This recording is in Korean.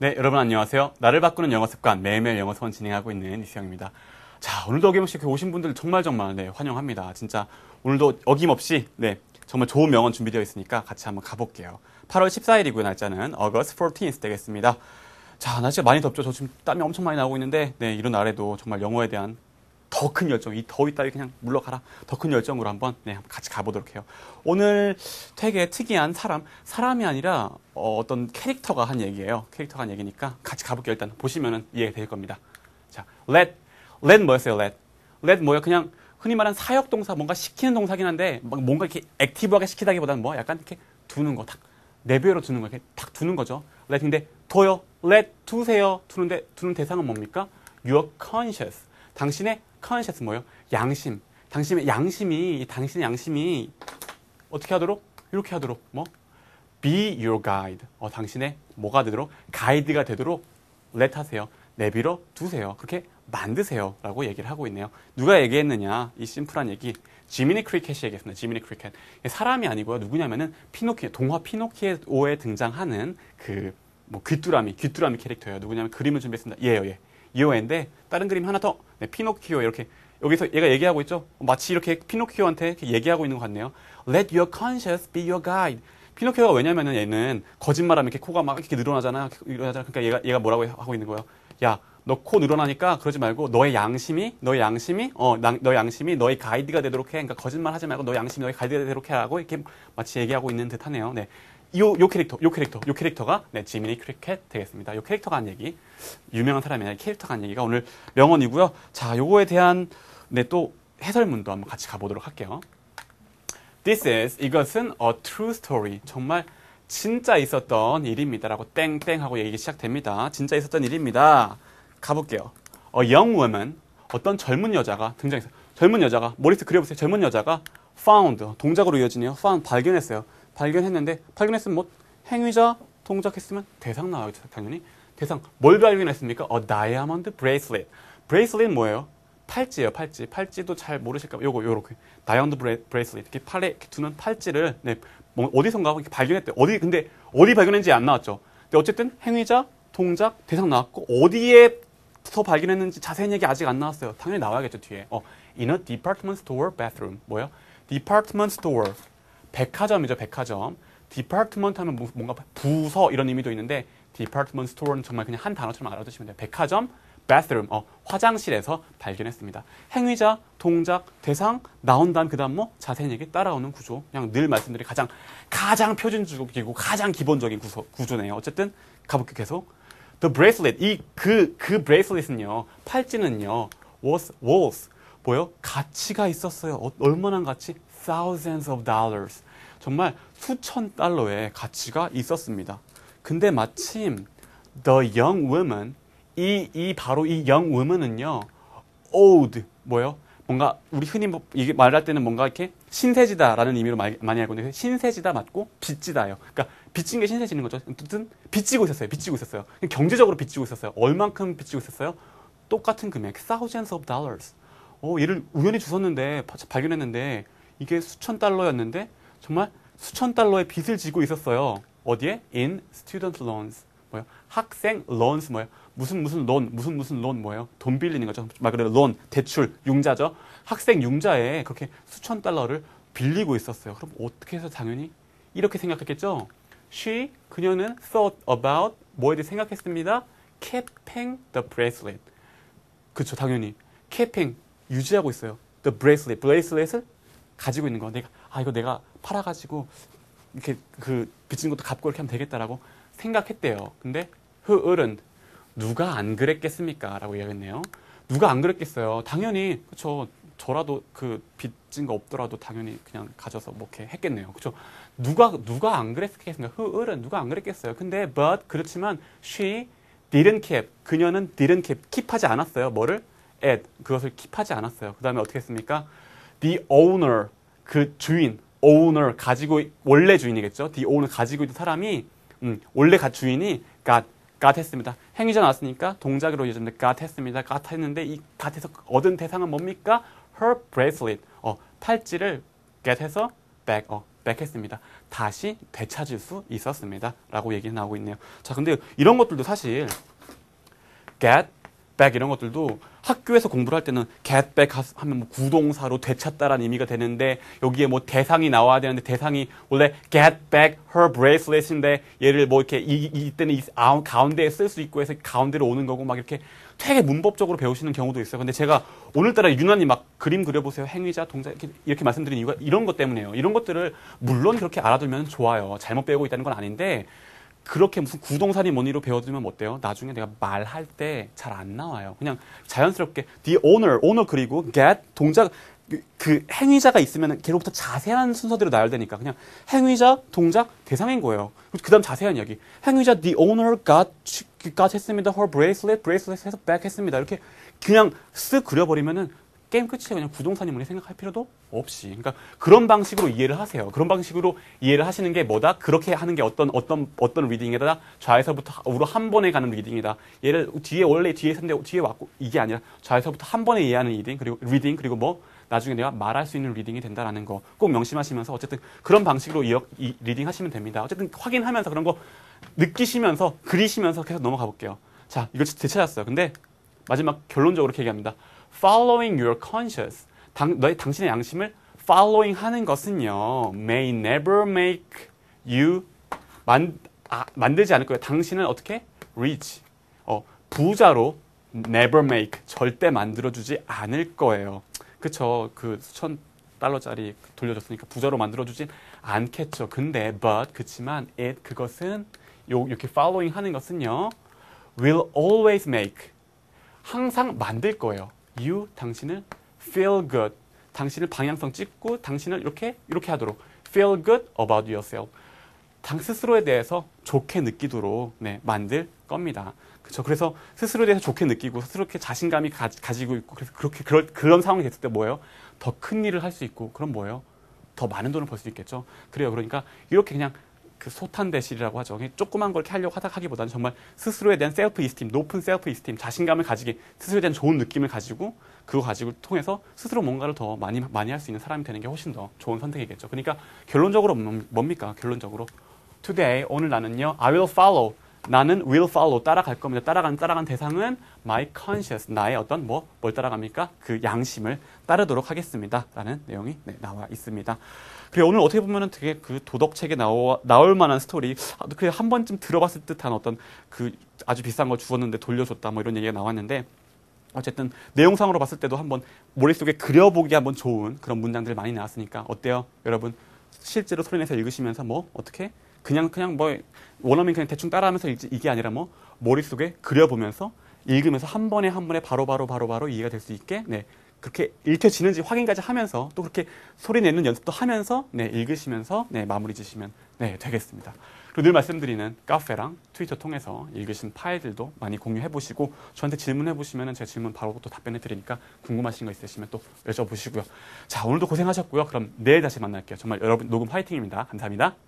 네, 여러분 안녕하세요. 나를 바꾸는 영어 습관 매일매일 영어 수업 진행하고 있는 이수영입니다. 자, 오늘도 어김없이 오신 분들 정말 정말 네, 환영합니다. 진짜 오늘도 어김없이 네, 정말 좋은 명언 준비되어 있으니까 같이 한번 가볼게요. 8월 14일이고요. 날짜는 August 14th 되겠습니다. 자, 날씨가 많이 덥죠. 저 지금 땀이 엄청 많이 나오고 있는데 네, 이런 날에도 정말 영어에 대한 더 큰 열정, 이 더위 따위 그냥 물러가라. 더 큰 열정으로 한번 네, 같이 가보도록 해요. 오늘 되게 특이한 사람, 사람이 아니라 어, 떤 캐릭터가 한 얘기예요. 캐릭터가 한 얘기니까 같이 가볼게요. 일단 보시면은 이해가 될 겁니다. 자, let, let 뭐였어요? let, let 뭐요? 그냥 흔히 말하는 사역 동사, 뭔가 시키는 동사긴 한데 뭔가 이렇게 액티브하게 시키다기보다는 뭐 약간 이렇게 두는 거, 탁 내배로 두는 거, 이렇게 탁 두는 거죠. let인데 둬요, let 두세요. 두는데 두는 대상은 뭡니까? Your conscious. 당신의 conscious 뭐요? 양심. 당신의 양심이 당신의 양심이 어떻게 하도록 이렇게 하도록 뭐 be your guide. 어, 당신의 뭐가 되도록 가이드가 되도록 let 하세요. 내비로 두세요. 그렇게 만드세요 라고 얘기를 하고 있네요. 누가 얘기했느냐? 이 심플한 얘기. 지미니 크리켓이 얘기했습니다. 지미니 크리켓. 사람이 아니고요. 누구냐면은 피노키오, 동화 피노키오에 등장하는 그 뭐 귀뚜라미, 귀뚜라미 캐릭터예요. 누구냐면 그림을 준비했습니다. 예요, 예. 이오인데 다른 그림 하나 더. 네, 피노키오 이렇게 여기서 얘가 얘기하고 있죠. 마치 이렇게 피노키오한테 이렇게 얘기하고 있는 것 같네요. Let your conscience be your guide. 피노키오가 왜냐면은 얘는 거짓말하면 이렇게 코가 막 이렇게 늘어나잖아. 이러잖아. 그러니까 얘가 얘가 뭐라고 하고 있는 거예요. 야, 너 코 늘어나니까 그러지 말고 너의 양심이 너의 양심이 어 너의 양심이 너의 가이드가 되도록 해. 그러니까 거짓말 하지 말고 너의 양심이 너의 가이드가 되도록 해라고 이렇게 마치 얘기하고 있는 듯하네요. 네. 요, 요 캐릭터, 요 캐릭터, 요 캐릭터가, 네, 지미니 크리켓 되겠습니다. 요 캐릭터가 한 얘기, 유명한 사람이 아니라 캐릭터가 한 얘기가 오늘 명언이고요. 자, 요거에 대한, 네, 또 해설문도 한번 같이 가보도록 할게요. This is, 이것은 a true story. 정말 진짜 있었던 일입니다라고 땡땡 하고 얘기 시작됩니다. 진짜 있었던 일입니다. 가볼게요. A young woman, 어떤 젊은 여자가 등장했어요. 젊은 여자가, 머리스 그려보세요. 젊은 여자가 found, 동작으로 이어지네요. found, 발견했어요. 발견했는데 발견했으면 뭐 행위자 동작했으면 대상 나와야죠 당연히. 대상 뭘 발견했습니까? 어 다이아몬드 브레이슬릿. 브레이슬릿 뭐예요? 팔찌예요 팔찌. 팔찌도 잘 모르실까 요거 요렇게. 다이아몬드 브레, 브레이슬릿. 이렇게 팔에 이렇게 두는 팔찌를 네 뭐 어디선가 이렇게 발견했대 어디 근데 어디 발견했는지 안 나왔죠. 근데 어쨌든 행위자 동작 대상 나왔고 어디에 서 발견했는지 자세한 얘기 아직 안 나왔어요. 당연히 나와야겠죠 뒤에. 어 in a department store bathroom. 뭐예요? department store 백화점이죠, 백화점. 디파트먼트 하면 뭐, 뭔가 부서 이런 의미도 있는데 디파트먼트 스토어는 정말 그냥 한 단어처럼 알아두시면 돼요. 백화점, bathroom, 어, 화장실에서 발견했습니다. 행위자, 동작, 대상 나온 다음 그 다음 뭐 자세한 얘기 따라오는 구조. 그냥 늘 말씀드린 가장 가장 표준적이고 가장 기본적인 구조, 구조네요. 어쨌든 가볼게요. 계속. The bracelet 이그그 그 브레이슬릿은요. 팔찌는요. was was 뭐요? 가치가 있었어요. 어, 얼마나 가치? Thousands of dollars. 정말 수천 달러의 가치가 있었습니다. 근데 마침 the young woman 이, 이 바로 이 young woman은요 owed 뭐요? 뭔가 우리 흔히 뭐 이게 말할 때는 뭔가 이렇게 신세지다라는 의미로 많이 알고 있는데 신세지다 맞고 빚지다요. 그러니까 빚진 게 신세지는 거죠. 어쨌든 빚지고 있었어요. 빚지고 있었어요. 경제적으로 빚지고 있었어요. 얼만큼 빚지고 있었어요? 똑같은 금액, thousands of dollars. 어, 얘를 우연히 주웠는데 발견했는데 이게 수천 달러였는데 정말 수천 달러의 빚을 지고 있었어요. 어디에? In student loans. 뭐요? 학생 loans 뭐예요? 무슨 무슨 론, 무슨 무슨 론 뭐예요? 돈 빌리는 거죠. 말 그대로 론, 대출, 융자죠. 학생 융자에 그렇게 수천 달러를 빌리고 있었어요. 그럼 어떻게 해서 당연히 이렇게 생각했겠죠? She, 그녀는 thought about 뭐에 대해 생각했습니다. keeping the bracelet. 그렇죠, 당연히. keeping, 유지하고 있어요. the bracelet, bracelet을 가지고 있는 거. 내가 아 이거 내가 팔아가지고 이렇게 그 빚진 것도 갚고 이렇게 하면 되겠다라고 생각했대요. 근데 흐을은 누가 안 그랬겠습니까? 라고 이야기했네요. 누가 안 그랬겠어요? 당연히 그렇죠. 저라도 그 빚진 거 없더라도 당연히 그냥 가져서 뭐 이렇게 했겠네요. 그렇죠? 누가 누가 안 그랬겠습니까? 흐을은 누가 안 그랬겠어요. 근데 but 그렇지만 she didn't keep 그녀는 didn't keep 킵하지 않았어요. 뭐를 at 그것을 킵하지 않았어요. 그다음에 어떻게 했습니까? the owner 그 주인 owner 가지고 원래 주인이겠죠. the 가지고 있는 사람이 음, 원래 가 주인이 got got 했습니다. 행위자 나왔으니까 동작으로 이어졌는데 got 했습니다. got 했는데 이 got에서 얻은 대상은 뭡니까? her bracelet 어, 팔찌를 get 해서 back 어, back 했습니다. 다시 되찾을 수 있었습니다. 라고 얘기가 나오고 있네요. 자, 근데 이런 것들도 사실 get back 이런 것들도 학교에서 공부를 할 때는 하- 하면 뭐 구동사로 되찾다라는 의미가 되는데 여기에 뭐 대상이 나와야 되는데 대상이 원래 get back her bracelet인데 얘를 뭐 이렇게 이, 이- 이때는 이 아웃- 가운데에 쓸 수 있고 해서 가운데로 오는 거고 막 이렇게 되게 문법적으로 배우시는 경우도 있어요. 근데 제가 오늘따라 유난히 막 그림 그려보세요. 행위자, 동작 이렇게, 이렇게 말씀드린 이유가 이런 것 때문에요. 이런 것들을 물론 그렇게 알아두면 좋아요. 잘못 배우고 있다는 건 아닌데 그렇게 무슨 구동사니 뭐니로 배워두면 어때요? 나중에 내가 말할 때 잘 안 나와요. 그냥 자연스럽게 the owner, owner 그리고 get 동작 그, 그 행위자가 있으면 걔로부터 자세한 순서대로 나열되니까 그냥 행위자, 동작, 대상인 거예요. 그 다음 자세한 이야기. 행위자 the owner got got 했습니다. her bracelet, bracelet 해서 back 했습니다. 이렇게 그냥 쓱 그려버리면은 게임 끝이에요. 그냥 부동산이 뭐니 생각할 필요도 없이. 그러니까 그런 방식으로 이해를 하세요. 그런 방식으로 이해를 하시는 게 뭐다? 그렇게 하는 게 어떤 어떤 어떤 리딩에다 좌에서부터 우로 한 번에 가는 리딩이다. 얘를 뒤에 원래 뒤에 있는데 뒤에 왔고 이게 아니라 좌에서부터 한 번에 이해하는 리딩 그리고 리딩 그리고 뭐 나중에 내가 말할 수 있는 리딩이 된다라는 거 꼭 명심하시면서 어쨌든 그런 방식으로 이, 이 리딩 하시면 됩니다. 어쨌든 확인하면서 그런 거 느끼시면서 그리시면서 계속 넘어가 볼게요. 자, 이걸 되찾았어요. 근데 마지막 결론적으로 이렇게 얘기합니다. Following your conscience. 당, 너의 당신의 양심을 following 하는 것은요. may never make you 만, 아, 만들지 않을 거예요. 당신은 어떻게? rich. 어, 부자로 never make 절대 만들어주지 않을 거예요. 그쵸? 그 수천 달러짜리 돌려줬으니까 부자로 만들어주진 않겠죠. 근데 but 그치만 it 그것은 요 이렇게 following 하는 것은요. will always make 항상 만들 거예요. You 당신을 feel good. 당신을 방향성 찍고 당신을 이렇게 이렇게 하도록 feel good about yourself. 당 스스로에 대해서 좋게 느끼도록 네, 만들 겁니다. 그렇죠. 그래서 스스로에 대해서 좋게 느끼고 스스로 이렇게 자신감이 가, 지고 있고 그래서 그렇게 그럴, 그런 상황이 됐을 때 뭐예요? 더 큰 일을 할 수 있고 그럼 뭐예요? 더 많은 돈을 벌 수 있겠죠. 그래요. 그러니까 이렇게 그냥 그 소탄 대실이라고 하죠. 조그만 걸 하려고 하다 하기보다는 정말 스스로에 대한 셀프 이스팀, 높은 셀프 이스팀, 자신감을 가지게 스스로에 대한 좋은 느낌을 가지고 그거 가지고 통해서 스스로 뭔가를 더 많이 많이 할 수 있는 사람이 되는 게 훨씬 더 좋은 선택이겠죠. 그러니까 결론적으로 뭡- 뭡니까? 결론적으로 today 오늘 나는요 I will follow 나는 will follow 따라갈 겁니다. 따라간 따라간 대상은 my conscience 나의 어떤 뭐 뭘 따라갑니까? 그 양심을 따르도록 하겠습니다라는 내용이 네, 나와 있습니다. 그리고 오늘 어떻게 보면은 되게 그 도덕책에 나오, 나올 만한 스토리 아, 그한 번쯤 들어봤을 듯한 어떤 그 아주 비싼 걸 주었는데 돌려줬다 뭐 이런 얘기가 나왔는데 어쨌든 내용상으로 봤을 때도 한번 머릿속에 그려보기 한번 좋은 그런 문장들 많이 나왔으니까 어때요 여러분 실제로 소리내서 읽으시면서 뭐 어떻게 그냥 그냥 뭐 원어민 그냥 대충 따라하면서 읽지 이게 아니라 뭐 머릿속에 그려보면서 읽으면서 한 번에 한 번에 바로바로 바로 바로 이해가 될 수 있게 네 그렇게 읽혀지는지 확인까지 하면서 또 그렇게 소리 내는 연습도 하면서 네 읽으시면서 네 마무리 지시면 네 되겠습니다. 그리고 늘 말씀드리는 카페랑 트위터 통해서 읽으신 파일들도 많이 공유해 보시고 저한테 질문해 보시면 제가 질문 바로 또 답변해 드리니까 궁금하신 거 있으시면 또 여쭤보시고요. 자 오늘도 고생하셨고요. 그럼 내일 다시 만날게요. 정말 여러분 녹음 화이팅입니다. 감사합니다.